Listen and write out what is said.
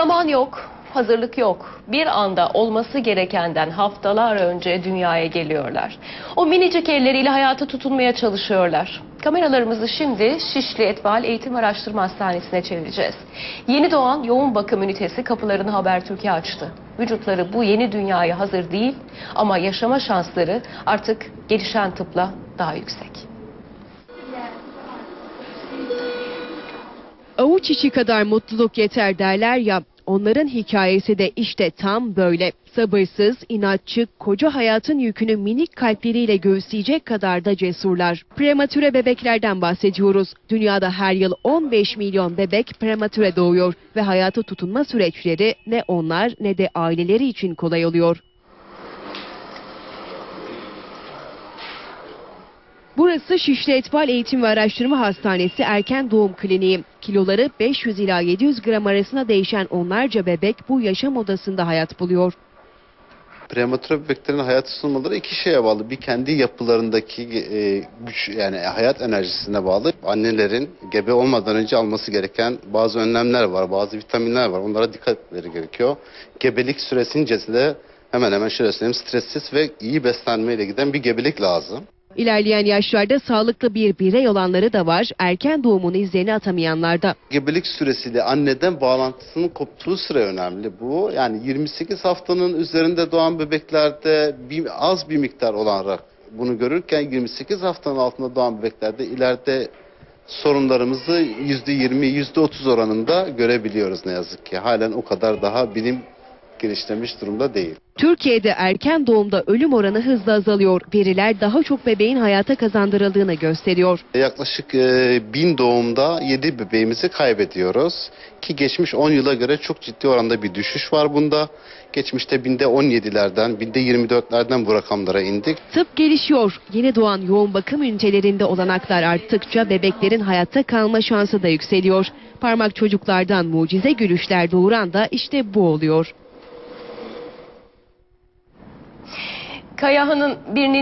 Zaman yok, hazırlık yok. Bir anda olması gerekenden haftalar önce dünyaya geliyorlar. O minicik elleriyle hayata tutunmaya çalışıyorlar. Kameralarımızı şimdi Şişli Etval Eğitim Araştırma Hastanesi'ne çevireceğiz. Yeni doğan yoğun bakım ünitesi kapılarını Habertürk'e açtı. Vücutları bu yeni dünyaya hazır değil ama yaşama şansları artık gelişen tıpla daha yüksek. Avuç içi kadar mutluluk yeter derler ya, onların hikayesi de işte tam böyle. Sabırsız, inatçı, koca hayatın yükünü minik kalpleriyle göğüsleyecek kadar da cesurlar. Prematüre bebeklerden bahsediyoruz. Dünyada her yıl 15 milyon bebek prematüre doğuyor ve hayata tutunma süreçleri ne onlar ne de aileleri için kolay oluyor. Burası Şişli Etbal Eğitim ve Araştırma Hastanesi Erken Doğum Kliniği. Kiloları 500 ila 700 gram arasında değişen onlarca bebek bu yaşam odasında hayat buluyor. Prematüre bebeklerin hayat sunmaları iki şeye bağlı. Bir kendi yapılarındaki e, güç yani hayat enerjisine bağlı. Annelerin gebe olmadan önce alması gereken bazı önlemler var, bazı vitaminler var. Onlara dikkat etmeleri gerekiyor. Gebelik süresince de hemen hemen şöyle söyleyeyim stressiz ve iyi beslenmeyle giden bir gebelik lazım. İlerleyen yaşlarda sağlıklı bir birey olanları da var, erken doğumun izlerini atamayanlar da. Gebelik süresiyle anneden bağlantısının koptuğu süre önemli bu. Yani 28 haftanın üzerinde doğan bebeklerde bir, az bir miktar olarak bunu görürken 28 haftanın altında doğan bebeklerde ileride sorunlarımızı %20, %30 oranında görebiliyoruz ne yazık ki. Halen o kadar daha bilim geliştirmiş durumda değil. Türkiye'de erken doğumda ölüm oranı hızla azalıyor. Veriler daha çok bebeğin hayata kazandırıldığını gösteriyor. Yaklaşık e, bin doğumda 7 bebeğimizi kaybediyoruz. Ki geçmiş 10 yıla göre çok ciddi oranda bir düşüş var bunda. Geçmişte binde 17'lerden, binde 24'lerden bu rakamlara indik. Tıp gelişiyor. Yeni doğan yoğun bakım ünitelerinde olanaklar arttıkça bebeklerin hayatta kalma şansı da yükseliyor. Parmak çocuklardan mucize gülüşler doğuran da işte bu oluyor. Kayahan'ın bir